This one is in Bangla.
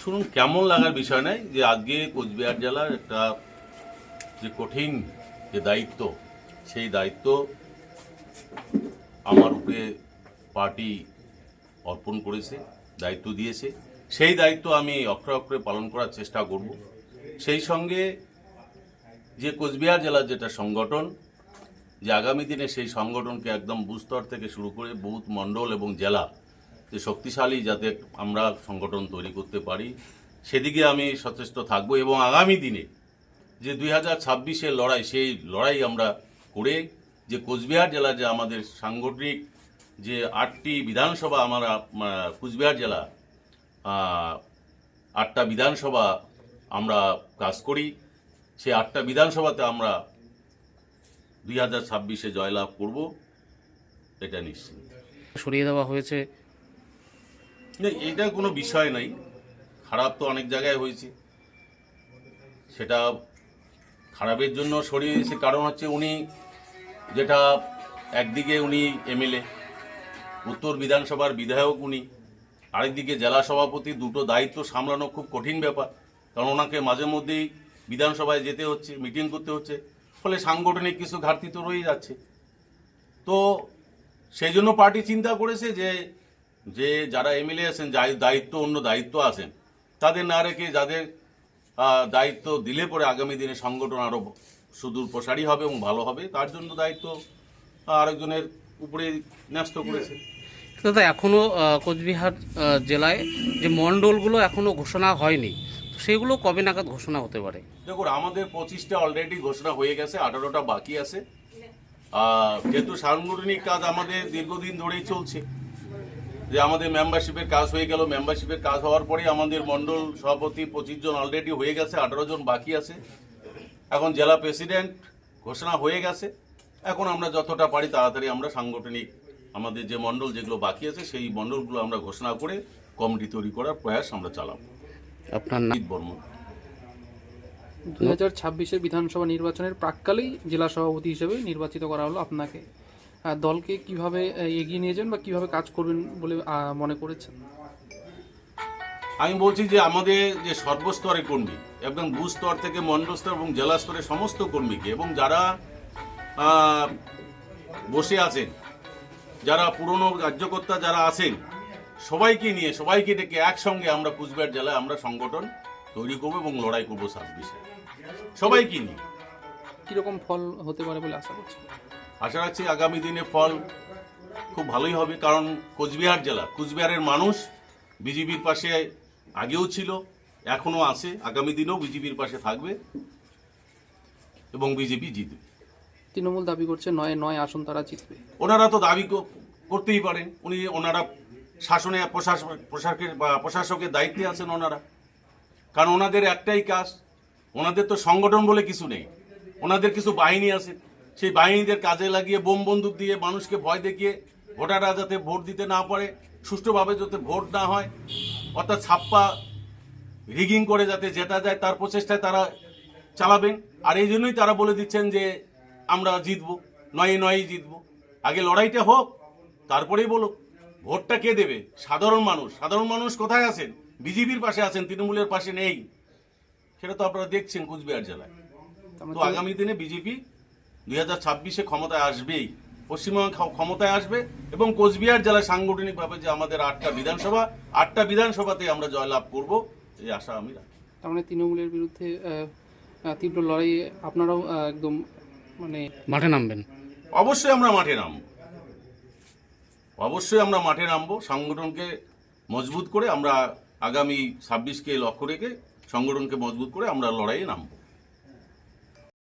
শুনুন, কেমন লাগার বিষয় নাই যে আজকে কোচবিহার জেলার একটা যে কঠিন যে দায়িত্ব, সেই দায়িত্ব আমার উপরে পার্টি অর্পণ করেছে, দায়িত্ব দিয়েছে। সেই দায়িত্ব আমি অক্ষরে অক্ষরে পালন করার চেষ্টা করব। সেই সঙ্গে যে কোচবিহার জেলার যেটা সংগঠন, যে আগামী দিনে সেই সংগঠনকে একদম বুস্তর থেকে শুরু করে বুথ মণ্ডল এবং জেলা যে শক্তিশালী যাতে আমরা সংগঠন তৈরি করতে পারি, সেদিকে আমি সচেষ্ট থাকব এবং আগামী দিনে যে দুই হাজার ছাব্বিশের লড়াই, সেই লড়াই আমরা করে যে কোচবিহার জেলা যে আমাদের সাংগঠনিক যে আটটি বিধানসভা আমরা কোচবিহার জেলা আটটা বিধানসভা আমরা কাজ করি, সেই আটটা বিধানসভাতে আমরা দুই হাজার ছাব্বিশে জয়লাভ করব, এটা নিশ্চিত। সরিয়ে দেওয়া হয়েছে না এটা কোনো বিষয় নাই। খারাপ তো অনেক জায়গায় হয়েছে। সেটা খারাপের জন্য সরিয়ে দিয়েছে। কারণ হচ্ছে উনি যেটা একদিকে উনি এমএলএ, উত্তর বিধানসভার বিধায়ক উনি, আরেকদিকে জেলা সভাপতি, দুটো দায়িত্ব সামলানো খুব কঠিন ব্যাপার। কারণ ওনাকে মাঝে মধ্যেই বিধানসভায় যেতে হচ্ছে, মিটিং করতে হচ্ছে। ফলে সাংগঠনিক কিছু ঘাটতি তো রয়ে যাচ্ছে। তো সেই জন্য পার্টি চিন্তা করেছে যে যে যারা এমএলএ আছেন যাই দায়িত্ব অন্য দায়িত্ব আছেন তাদের না রেখে যাদের দায়িত্ব দিলে পরে আগামী দিনে সংগঠন আরও সুদূর প্রসারী হবে এবং ভালো হবে তার জন্য দায়িত্ব আরেকজনের উপরে ন্যস্ত করেছে। দাদা এখনও কোচবিহার জেলায় যে মণ্ডলগুলো এখনও ঘোষণা হয়নি সেগুলো কবে নাগাদ ঘোষণা হতে পারে? দেখুন আমাদের পঁচিশটা অলরেডি ঘোষণা হয়ে গেছে আঠারোটা বাকি আছে। যেহেতু সাংগঠনিক কাজ আমাদের দীর্ঘদিন ধরেই চলছে যে আমাদের মেম্বারশিপের কাজ হয়ে গেল। মেম্বারশিপের কাজ হওয়ার পরেই আমাদের মণ্ডল সভাপতি পঁচিশ জন অলরেডি হয়ে গেছে আঠারো জন বাকি আছে। এখন জেলা প্রেসিডেন্ট ঘোষণা হয়ে গেছে। এখন আমরা যতটা পারি তাড়াতাড়ি আমরা সাংগঠনিক আমাদের যে মণ্ডল যেগুলো বাকি আছে সেই মণ্ডলগুলো আমরা ঘোষণা করে কমিটি তৈরি করার প্রয়াস আমরা চালাবো। আপনার নাম? বর্মন। দুই হাজার ছাব্বিশের বিধানসভা নির্বাচনের প্রাককালেই জেলা সভাপতি হিসেবে নির্বাচিত করা হলো আপনাকে। দলকে কীভাবে এগিয়ে নিয়ে যান বা কীভাবে কাজ করবেন বলে মনে করেছেন? আমি বলছি যে আমাদের যে সর্বস্তরের কর্মী একদম বুথ স্তর থেকে মন্ডল স্তর এবং জেলা স্তরের সমস্ত কর্মীকে এবং যারা বসে আছেন যারা পুরনো কার্যকর্তা যারা আছেন সবাইকে নিয়ে সবাইকে ডেকে একসঙ্গে আমরা কুচবিহার জেলায় আমরা সংগঠন তৈরি করব এবং লড়াই করব ছাব্বিশে সবাইকে নিয়ে। কীরকম ফল হতে পারে বলে আশা করছেন? আশা রাখছি আগামী দিনে ফল খুব ভালোই হবে কারণ কোচবিহার জেলা কোচবিহারের মানুষ বিজেপির পাশে আগেও ছিল এখনও আছে আগামী দিনেও বিজেপির পাশে থাকবে এবং বিজেপি জিতবে। তৃণমূল দাবি করছে নয় নয় আসন তারা জিতবে। ওনারা তো দাবি করতেই পারেন উনি ওনারা শাসনে প্রশাসক প্রশাসকের বা প্রশাসকের দায়িত্বে আছেন ওনারা। কারণ ওনাদের একটাই কাজ ওনাদের তো সংগঠন বলে কিছু নেই ওনাদের কিছু বাহিনী আছে সেই বাহিনীদের কাজে লাগিয়ে বোম বন্দুক দিয়ে মানুষকে ভয় দেখিয়ে ভোটাররা যাতে ভোট দিতে না পারে সুষ্ঠুভাবে যাতে ভোট না হয় অর্থাৎ ছাপ্পা রিগিং করে যাতে জেতা যায় তার প্রচেষ্টায় তারা চালাবেন। আর এই জন্যই তারা বলে দিচ্ছেন যে আমরা জিতবো নয় নয়ই জিতবো। আগে লড়াইটা হোক তারপরেই বলো ভোটটা কে দেবে? সাধারণ মানুষ। সাধারণ মানুষ কোথায় আছেন? বিজেপির পাশে আছেন তৃণমূলের পাশে নেই। সেটা তো আপনারা দেখছেন কুচবিহার জেলায়। তো আগামী দিনে বিজেপি দুই হাজার ছাব্বিশে ক্ষমতায় আসবেই। পশ্চিমবঙ্গ ক্ষমতায় আসবে এবং কোচবিহার জেলায় সাংগঠনিকভাবে যে আমাদের আটটা বিধানসভা আটটা বিধানসভাতে আমরা জয়লাভ করব এই আশা আমি রাখি। তার মানে তৃণমূলের বিরুদ্ধে তীব্র লড়াইয়ে আপনারাও একদম মানে মাঠে নামবেন? অবশ্যই আমরা মাঠে নামবো। অবশ্যই আমরা মাঠে নামবো। সংগঠনকে মজবুত করে আমরা আগামী ছাব্বিশকে লক্ষ্য রেখে সংগঠনকে মজবুত করে আমরা লড়াইয়ে নামবো।